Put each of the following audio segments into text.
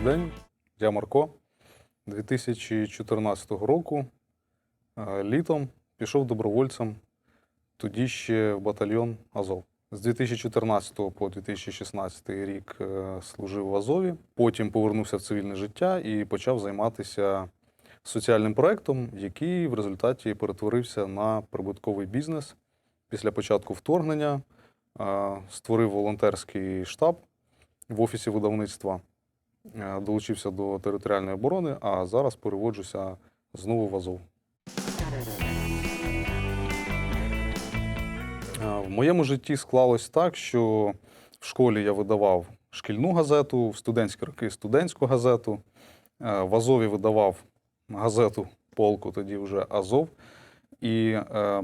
Добрий день, я Марко. 2014 року е, літом пішов добровольцем тоді ще в батальйон Азов. З 2014 по 2016 рік е, служив в Азові. Потім повернувся в цивільне життя і почав займатися соціальним проектом, який в результаті перетворився на прибутковий бізнес. Після початку вторгнення е, створив волонтерський штаб в офісі видавництва. Е, долучився до територіальної оборони, а зараз переводжуся знову в Азов. Е, В моєму житті склалось так, що в школі я видавав шкільну газету, в студентські роки студентську газету. Е, В Азові видавав газету полку, тоді вже Азов. І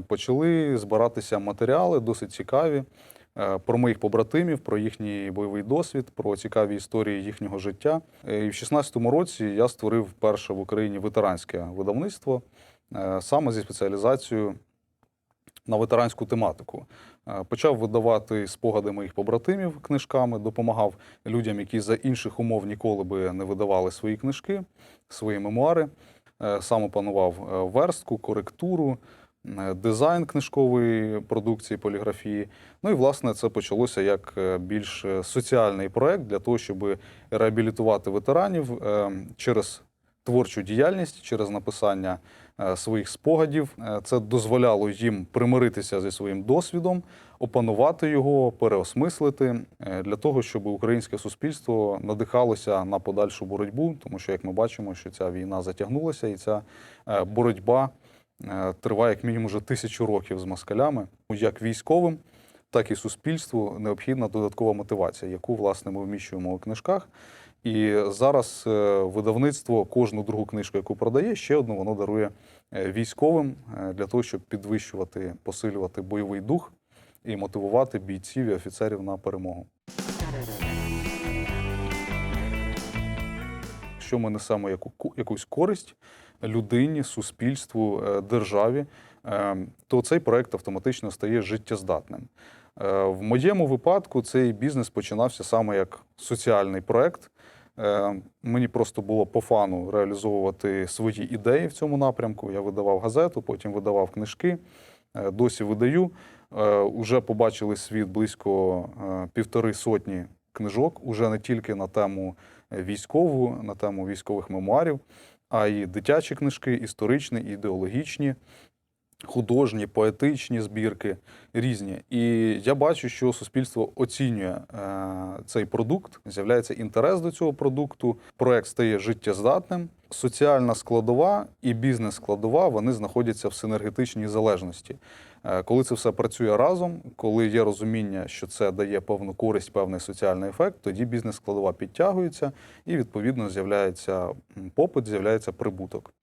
почали збиратися матеріали досить цікаві про моїх побратимів, про їхній бойовий досвід, про цікаві історії їхнього життя. Е, І в 16-му році я створив перше в Україні ветеранське видавництво е, саме зі спеціалізацією на ветеранську тематику. Е, Почав видавати спогади моїх побратимів книжками, допомагав людям, які за інших умов ніколи би не видавали свої книжки, свої мемуари. Е, Сам опанував е, верстку, коректуру, е, дизайн книжкової продукції, поліграфії. Ну і власне це почалося як е, більш е, соціальний проект для того, щоб реабілітувати ветеранів е, через творчу діяльність, через написання е, своїх спогадів. Е, Це дозволяло їм примиритися зі своїм досвідом, опанувати його, переосмислити е, для того, щоб українське суспільство надихалося на подальшу боротьбу, тому що, як ми бачимо, що ця війна затягнулася, і ця е, боротьба е, триває як мінімум вже тисячу років з москалями, як військовим. Так і суспільству необхідна додаткова мотивація, яку власне ми вміщуємо у книжках. І зараз е, видавництво кожну другу книжку, яку продає, ще одну воно дарує е, військовим е, для того, щоб підвищувати, посилювати бойовий дух і мотивувати бійців і офіцерів на перемогу. Якщо ми несемо яку, якусь користь людині, суспільству, е, державі, е, то цей проект автоматично стає життєздатним. Е, В моєму випадку цей бізнес починався саме як соціальний проект. Мені просто було по фану реалізовувати свої ідеї в цьому напрямку. Я видавав газету, потім видавав книжки, досі видаю. Уже побачили світ близько півтори сотні книжок, уже не тільки на тему військову, на тему військових мемуарів, а й дитячі книжки, історичні, ідеологічні художні, поетичні збірки різні. І я бачу, що суспільство оцінює е, цей продукт, з'являється інтерес до цього продукту. Проект стає життєздатним. Соціальна складова і бізнес-складова вони знаходяться в синергетичній залежності. Е, Коли це все працює разом, коли є розуміння, що це дає певну користь, певний соціальний ефект, тоді бізнес-складова підтягується і відповідно з'являється попит, з'являється прибуток.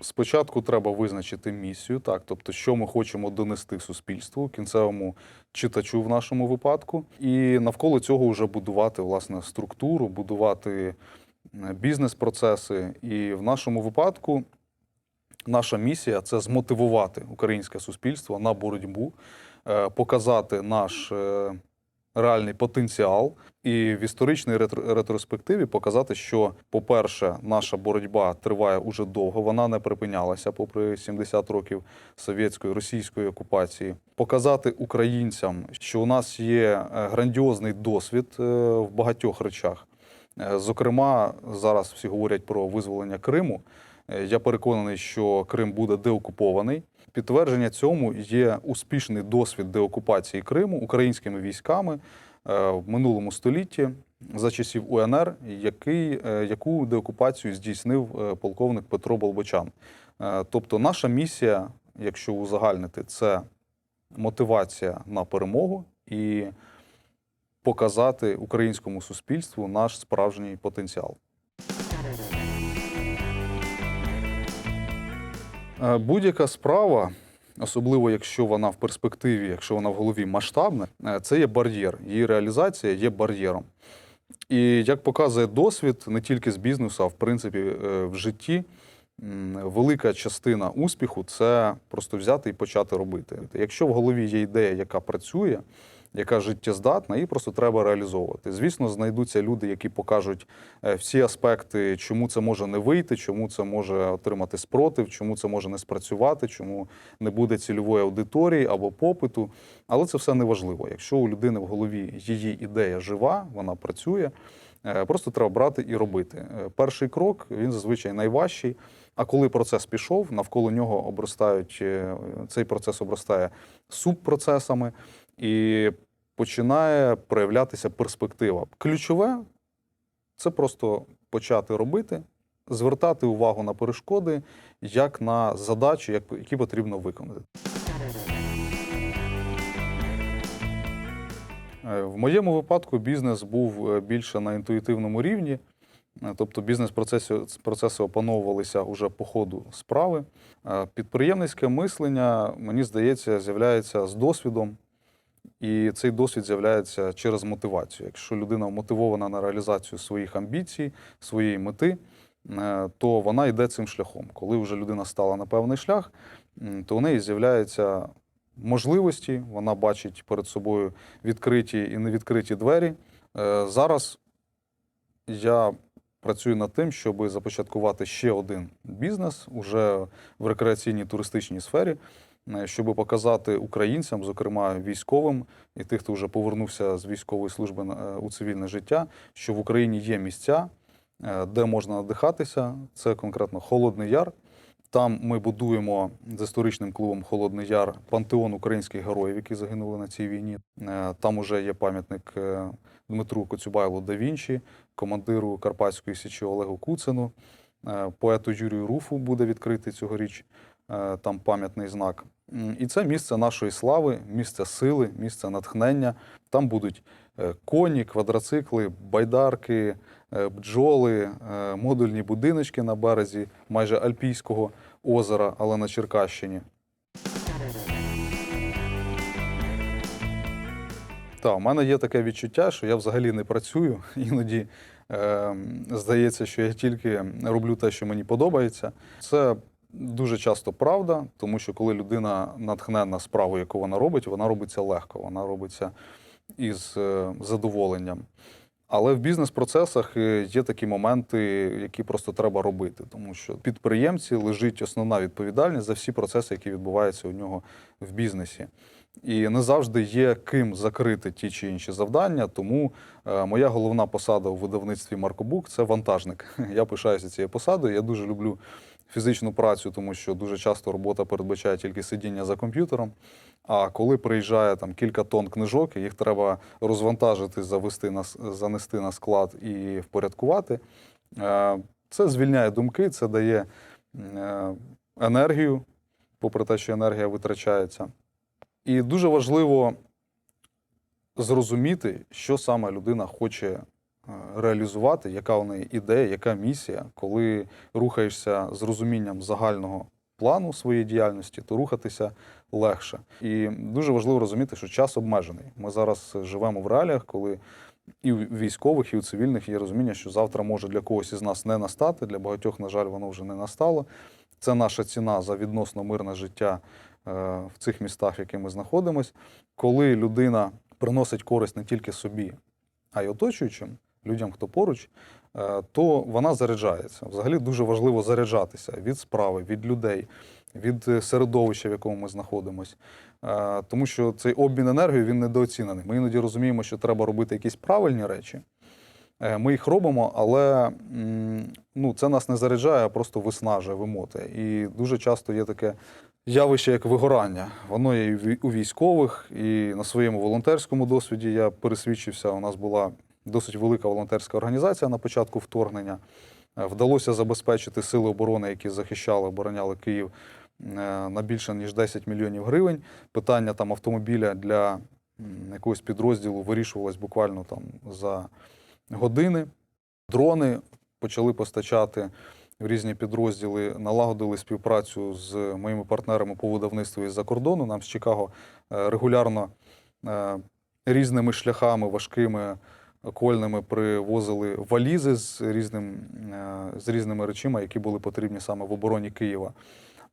Спочатку треба визначити місію, так, тобто, що ми хочемо донести суспільству, кінцевому читачу в нашому випадку, і навколо цього вже будувати власне структуру, будувати е, бізнес-процеси. І в нашому випадку наша місія це змотивувати українське суспільство на боротьбу, е, показати наш е, реальний потенціал і в історичній ретроспективі показати, що, по-перше, наша боротьба триває уже довго, вона не припинялася, попри 70 років совєтської російської окупації. Показати українцям, що у нас є е, грандіозний досвід в багатьох речах. Зокрема, зараз всі говорять про визволення Криму. Е, Я переконаний, що Крим буде деокупований. Підтвердження цьому є успішний досвід деокупації Криму українськими військами е, в минулому столітті за часів УНР, який, е, яку деокупацію здійснив полковник Петро Болбочан. Тобто, наша місія, якщо узагальнити, це мотивація на перемогу і показати українському суспільству наш справжній потенціал. Будь-яка справа, особливо якщо вона в перспективі, якщо вона в голові масштабна, е, це є бар'єр. Її реалізація є бар'єром. І як показує досвід, не тільки з бізнесу, а в принципі е, в житті, велика частина успіху це просто взяти і почати робити. Якщо в голові є ідея, яка працює, яка життєздатна, і просто треба реалізовувати. Звісно, знайдуться люди, які покажуть е, всі аспекти, чому це може не вийти, чому це може отримати спротив, чому це може не спрацювати, чому не буде цільової аудиторії або попиту. Але це все не важливо. Якщо у людини в голові її ідея жива, вона працює. е, Просто треба брати і робити. Е, Перший крок він зазвичай найважчий. А коли процес пішов, навколо нього обростають цей процес обростає субпроцесами і починає проявлятися перспектива. Ключове це просто почати робити, звертати увагу на перешкоди як на задачі, як- які потрібно виконати. Е, В моєму випадку бізнес був е, більше на інтуїтивному рівні, Е, тобто бізнес-процеси процеси опановувалися уже по ходу справи. Підприємницьке мислення, мені здається, з'являється з досвідом, і цей досвід з'являється через мотивацію. Якщо людина мотивована на реалізацію своїх амбіцій, своєї мети, е, то вона йде цим шляхом. Коли вже людина стала на певний шлях, то у неї з'являються можливості, вона бачить перед собою відкриті і невідкриті двері. Е, Зараз я працюю над тим, щоб започаткувати ще один бізнес уже в рекреаційній туристичній сфері, щоб показати українцям, зокрема військовим і тих, хто вже повернувся з військової служби е, у цивільне життя, що в Україні є місця, е, де можна надихатися. Це конкретно Холодний Яр. Там ми будуємо з історичним клубом Холодний Яр пантеон українських героїв, які загинули на цій війні. Е, Там уже є пам'ятник е, Дмитру Коцюбайлу да Вінчі, командиру Карпатської січі Олегу Куцину, е, поету Юрію Руфу буде відкритий цьогоріч. е, Там пам'ятний знак. І це місце нашої слави, місце сили, місце натхнення. Там будуть е, коні, квадроцикли, байдарки, е, бджоли, е, модульні будиночки на березі майже Альпійського озера, але на Черкащині. Та, у мене є таке відчуття, що я взагалі не працюю. Іноді е, здається, що я тільки роблю те, що мені подобається. Це дуже часто правда, тому що коли людина натхнена справою, яку вона робить, вона робиться легко, вона робиться із е, задоволенням. Але в бізнес-процесах е, є такі моменти, які просто треба робити, тому що підприємці лежить основна відповідальність за всі процеси, які відбуваються у нього в бізнесі. І не завжди є ким закрити ті чи інші завдання. Тому е, моя головна посада у видавництві Маркобук це вантажник. Я пишаюся цією посадою. Я дуже люблю фізичну працю, тому що дуже часто робота передбачає тільки сидіння за комп'ютером. А коли приїжджає там кілька тонн книжок, їх треба розвантажити, завести на занести на склад і впорядкувати. е, Це звільняє думки, це дає е, енергію, попри те, що енергія витрачається. І дуже важливо зрозуміти, що саме людина хоче реалізувати, яка у неї ідея, яка місія. Коли рухаєшся з розумінням загального плану своєї діяльності, то рухатися легше. І дуже важливо розуміти, що час обмежений. Ми зараз живемо в реаліях, коли і у військових, і у цивільних є розуміння, що завтра може для когось із нас не настати. Для багатьох, на жаль, воно вже не настало. Це наша ціна за відносно мирне життя е, в цих містах, в яких ми знаходимося. Коли людина приносить користь не тільки собі, а й оточуючим людям, хто поруч, е, то вона заряджається. Взагалі дуже важливо заряджатися від справи, від людей, від е, середовища, в якому ми знаходимося. Е, Тому що цей обмін енергією він недооцінений. Ми іноді розуміємо, що треба робити якісь правильні речі. Ми їх робимо, але ну, це нас не заряджає, а просто виснажує, вимотує. І дуже часто є таке явище, як вигорання. Воно є і у військових, і на своєму волонтерському досвіді я пересвідчився. У нас була досить велика волонтерська організація на початку вторгнення. Е, Вдалося забезпечити сили оборони, які захищали, обороняли Київ е, на більше ніж 10 мільйонів гривень. Питання там автомобіля для якогось підрозділу вирішувалось буквально там за години. Дрони почали постачати в різні підрозділи, налагодили співпрацю з моїми партнерами по видавництву із-за кордону. Нам з Чикаго е, регулярно різними шляхами важкими. Кольними привозили валізи з, різним, е, з різними речима, які були потрібні саме в обороні Києва.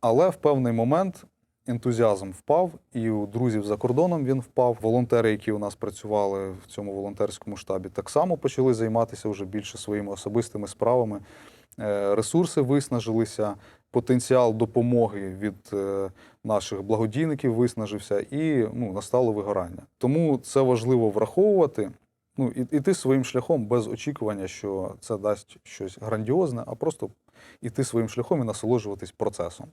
Але в певний момент ентузіазм впав, і у друзів за кордоном він впав. Волонтери, які у нас працювали в цьому волонтерському штабі, так само почали займатися вже більше своїми особистими справами. Е, Ресурси виснажилися, потенціал допомоги від е, наших благодійників виснажився, і ну, настало вигорання. Тому це важливо враховувати. Ну, іти своїм шляхом без очікування, що це дасть щось грандіозне, а просто іти своїм шляхом і насолоджуватись процесом.